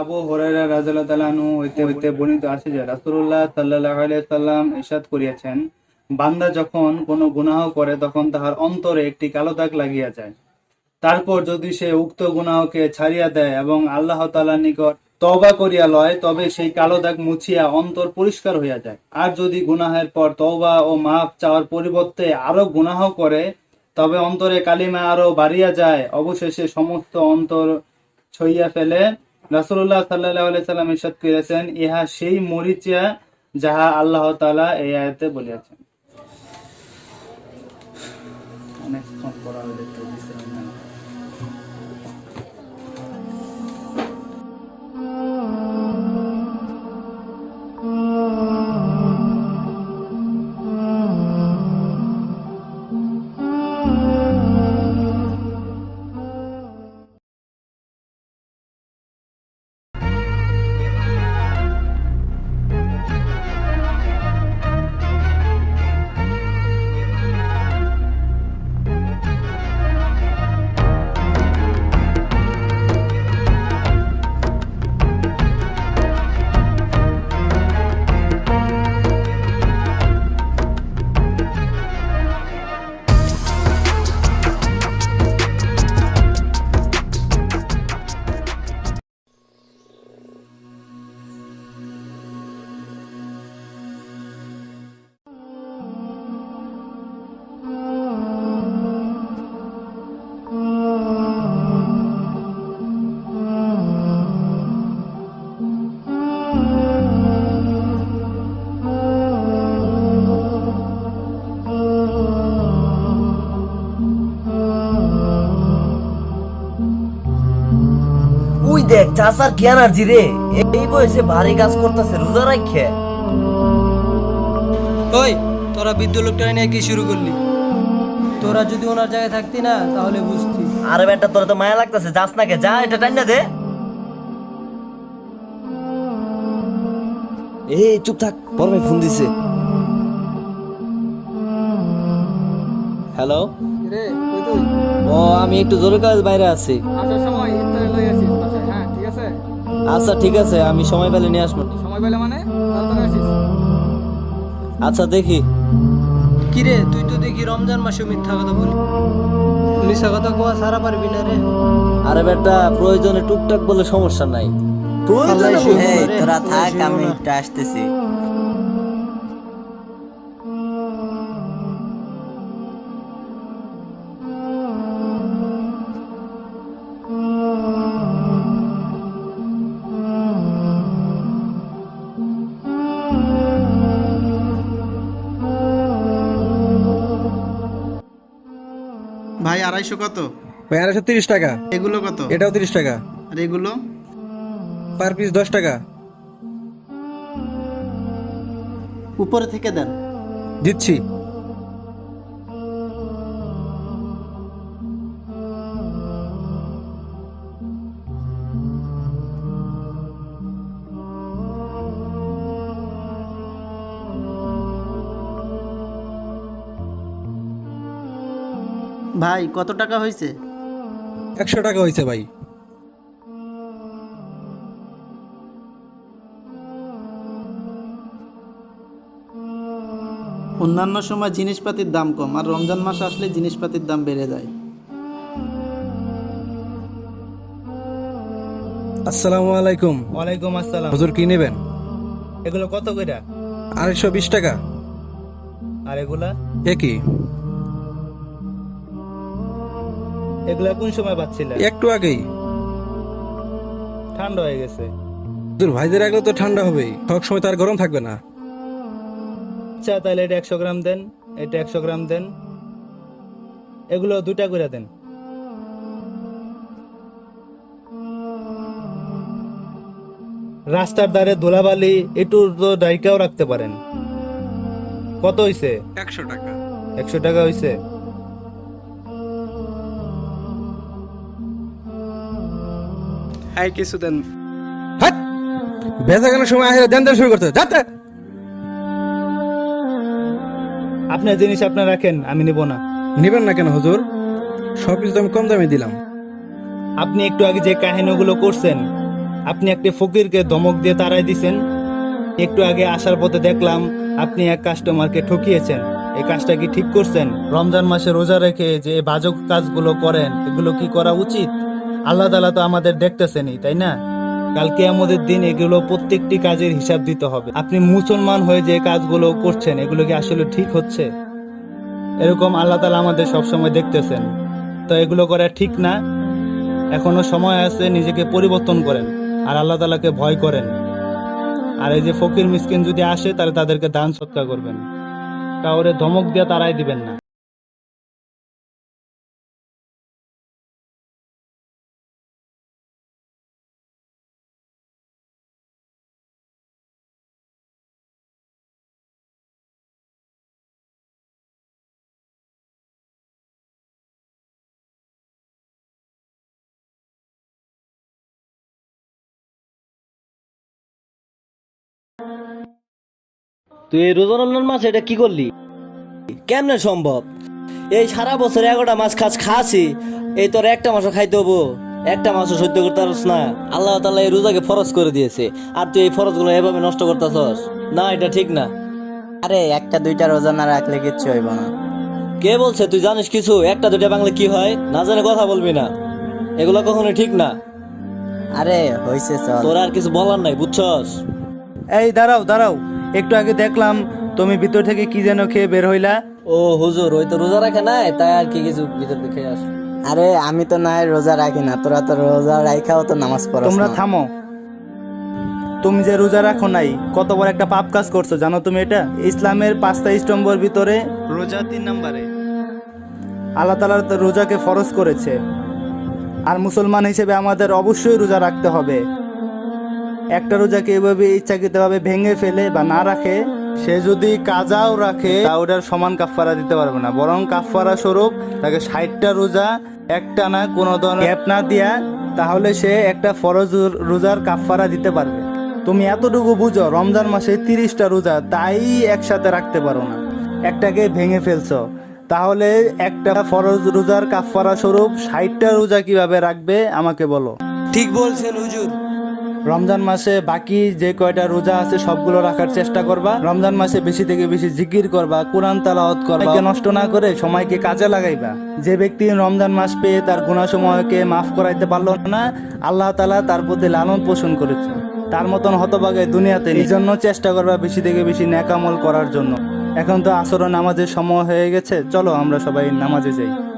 আবু হুরায়রা রাদিয়াল্লাহু তাআলা আনহু হইতে হইতে বর্ণিত আছে যে রাসূলুল্লাহ সাল্লাল্লাহু আলাইহি সাল্লাম ইরশাদ করিয়াছেন, বান্দা যখন কোনো গুনাহ করে তখন তাহার অন্তরে একটি কালো দাগ লাগিয়া যায়। তারপর যদি সে উক্ত গুনাহকে ছাড়িয়া দেয় এবং আল্লাহ তাআলার নিকট তওবা করিয়া লয়, তবে সেই কালো দাগ মুছিয়া অন্তর পরিষ্কার হইয়া যায়। আর যদি গুনাহের পর তওবা ও মাফ চাওয়ার পরিবর্তে আরও গুনাহ করে, তবে অন্তরে কালিমা আরও বাড়িয়া যায়, অবশেষে সমস্ত অন্তর ছইয়া ফেলে রাসূলুল্লাহ সাল্লাহ সাল্লাম ইরশাদ করিয়াছেন ইহা সেই মরিচিয়া যাহা আল্লাহ তালা এই আয়াতে বলিয়াছেন। অনেক দেখ চাচার কি এনার্জি রে এই বয়সে ভারী কাজ করতেছে রোজা রাখে ওই তোরা বৃদ্ধ লোকটা নিয়ে কি শুরু করলি? তোরা যদি ওনার জায়গায় থাকতি না তাহলে বুঝতি। আরে বেটা তোর তো মায়া লাগতেছে যাস না কে যা এটা টাইনা দে। এই চুপ থাক বড় ভাই ফোন দিছে। হ্যালো? রে কই তুই? ও আমি একটু জোরে কাজ বাইরে আছি। আসার সময় ইফতারে লই আসিস। আচ্ছা ঠিক আছে আমি সময় পেলে নিয়ে আসব। সময় পেলে মানে? তাড়াতাড়ি আসিস। আচ্ছা দেখি। কিরে তুই তো দেখি রমজান মাসে মিথ্যা কথা বলি মিথ্যা কথা কোয়া সারা পারবি না রে। আরে বেটা প্রয়োজনে টুকটাক বলে সমস্যা নাই। তোরা থাক আমি আসতেছি। ভাই আড়াইশো কত? ভাই আড়াইশো তিরিশ টাকা। এগুলো কত? এটাও তিরিশ টাকা। আর এগুলো? পার পিস দশ টাকা। উপরে থেকে দেন। দিচ্ছি। ভাই কত টাকা হয়েছে একশো টাকা হয়েছে ভাই। অন্যান্য সময় জিনিসপাতির দাম কম আর রমজান মাস আসলে জিনিসপাতির দাম বেড়ে যায়। আসসালামু আলাইকুম। ওয়ালাইকুম আসসালাম। হুজুর কি নেবেন? এগুলো কত কইরা? আড়াইশো বিশ টাকা। আর এগুলা? একই এগুলা কোন সময় পাচ্ছিলে একটু আগেই। ঠান্ডা হয়ে গেছে। হুজুর ভাইদের আগলে তো ঠান্ডা হবেই। সব সময় তার গরম থাকবে না। আচ্ছা তাহলে এটা একশো গ্রাম দেন এটা একশো গ্রাম দেন। এগুলো দুইটা করে দেন। রাস্তার ধারে ধুলাবালি একটু তো ডাইকাও রাখতে পারেন। কত হইছে? একশো টাকা। একশো টাকা হইছে? হ্যাঁ কিছু দেন। বেচা কেনার সময় আসলে দেন দেন শুরু করতে যাতে আপনার জিনিস আপনার রাখেন আমি নিব না। নেবেন না কেন হুজুর? সব কিছু তো আমি কম দামে দিলাম। আপনি একটু আগে যে কাহিনীগুলো করছেন আপনি একটি ফকিরকে ধমক দিয়ে তাড়াই দিছেন। একটু আগে আসার পথে দেখলাম আপনি এক কাস্টমারকে ঠকিয়েছেন। এই কাজটা কি ঠিক করছেন? রমজান মাসে রোজা রেখে যে এই বাজক কাজগুলো করেন এগুলো কি করা উচিত? আল্লাহ তালা তো আমাদের দেখতেছেনই, তাই না? কালকে আমাদের দিন এগুলো প্রত্যেকটি কাজের হিসাব দিতে হবে। আপনি মুসলমান হয়ে যে কাজগুলো করছেন, এগুলো কি আসলে ঠিক হচ্ছে? এরকম আল্লাহ তালা আমাদের সবসময় দেখতেছেন। তো এগুলো করা ঠিক না? এখনও সময় আছে, নিজেকে পরিবর্তন করেন, আর আল্লাহ তালাকে ভয় করেন। আর এই যে ফকির মিসকিন যদি আসে, তাহলে তাদেরকে দান সৎকার করবেন। কাউরে ধমক দিয়ে তারাই দিবেন না। তুই এই রোজা রমজান মাস এটা কি করলি? কেমনে সম্ভব? এই সারা বছর এগারোটা মাছ খাস খাসি এই তোর একটা মাসও খাইতে হব। একটা মাসও সহ্য করতে পারস না। আল্লাহ তাআলা এই রোজাকে ফরজ করে দিয়েছে। আর তুই এই ফরজগুলো এভাবে নষ্ট করতেছস? না এটা ঠিক না। আরে একটা দুইটা রোজা না রাখলে কিচ্ছু হইব না। কে বলছে? তুই জানিস কিছু? একটা দুইটা বাংলা কি হয়? না জানে কথা বলবি না। এগুলো কখনো ঠিক না। আরে হইছে চল। তোর আর কিছু বলার নাই বুঝছস? এই দাঁড়াও দাঁড়াও। একটু আগে দেখলাম তুমি ভিতর থেকে কি যেন খেয়ে বের হইলা। ও হুজুর ওই তো রোজা রাখে নাই তাই আর কি কিছু ভিতর দেখে আস আরে আমি তো নাই রোজা রাখি না তোরা তো রোজা রাখাও তো নামাজ পড়াস তোমরা থামো। তুমি যে রোজা রাখো নাই কত বড় একটা পাপ কাজ করছ জানো তুমি এটা? ইসলামের পাঁচটা স্তম্ভর ভিতরে রোজা তিন নম্বরে। আল্লাহ তালা রোজাকে ফরজ করেছে। আর মুসলমান হিসেবে আমাদের অবশ্যই রোজা রাখতে হবে। একটা রোজাকে এভাবে ইচ্ছাকৃতভাবে ভেঙে ফেলে বা না রাখে, সে যদি কাজাও রাখে, তা ওটার সমান কাফফারা দিতে পারবে না। বরং কাফফারা স্বরূপ তাকে ষাটটা রোজা, একটা না কোনো ধরনের গ্যাপ না দিয়া, তাহলে সে একটা ফরজ রোজার কাফফারা দিতে পারবে। তুমি এতটুকু বুঝো, রমজান মাসে তিরিশটা রোজা, তাই একসাথে রাখতে পারো না। একটাকে ভেঙে ফেলছো। তাহলে একটা ফরজ রোজার কাফফারা স্বরূপ ষাটটা রোজা কীভাবে রাখবে, আমাকে বলো। ঠিক বলছেন হুজুর। রমজান মাসে বাকি যে কয়টা রোজা আছে সবগুলো রাখার চেষ্টা করবা। রমজান মাসে বেশি থেকে বেশি জিকির করবা, কোরআন তালাওয়াত করবা। নষ্ট না করে সময়কে কাজে লাগাইবা। যে ব্যক্তি রমজান মাস পেয়ে তার গুণাসময়কে মাফ করাইতে পারল না, আল্লাহ তালা তার প্রতি লালন পোষণ করেছে তার মতন হতভাগে দুনিয়াতে এই জন্য চেষ্টা করবা বেশি থেকে বেশি ন্যাকামল করার জন্য। এখন তো আসর নামাজের সময় হয়ে গেছে, চলো আমরা সবাই নামাজে যাই।